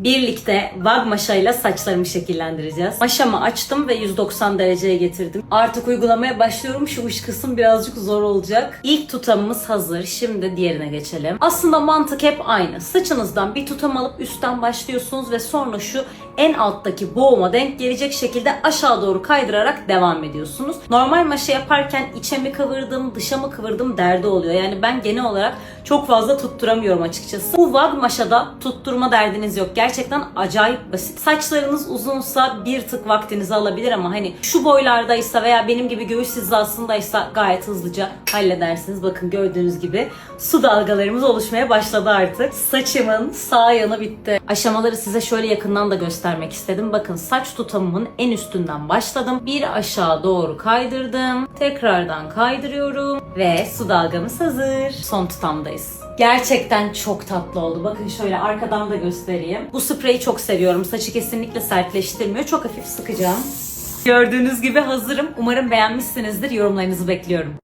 Birlikte Vag maşayla saçlarımı şekillendireceğiz. Maşamı açtım ve 190 dereceye getirdim. Artık uygulamaya başlıyorum. Şu uç kısım birazcık zor olacak. İlk tutamımız hazır. Şimdi diğerine geçelim. Aslında mantık hep aynı. Saçınızdan bir tutam alıp üstten başlıyorsunuz ve sonra şu en alttaki boğuma denk gelecek şekilde aşağı doğru kaydırarak devam ediyorsunuz. Normal maşa yaparken içe mi kıvırdım, dışa mı kıvırdım derdi oluyor. Yani ben genel olarak çok fazla tutturamıyorum açıkçası. Bu Vag maşada tutturma derdiniz yok. Gerçekten acayip basit. Saçlarınız uzunsa bir tık vaktinizi alabilir ama hani şu boylardaysa veya benim gibi göğüs hizasındaysa gayet hızlıca halledersiniz. Bakın gördüğünüz gibi su dalgalarımız oluşmaya başladı artık. Saçımın sağ yanı bitti. Aşamaları size şöyle yakından da göstermek istedim. Bakın saç tutamımın en üstünden başladım. Bir aşağı doğru kaydırdım. Tekrardan kaydırıyorum ve su dalgamız hazır. Son tutamdayız. Gerçekten çok tatlı oldu. Bakın şöyle arkadan da göstereyim. Bu spreyi çok seviyorum. Saçı kesinlikle sertleştirmiyor. Çok hafif sıkacağım. Gördüğünüz gibi hazırım. Umarım beğenmişsinizdir. Yorumlarınızı bekliyorum.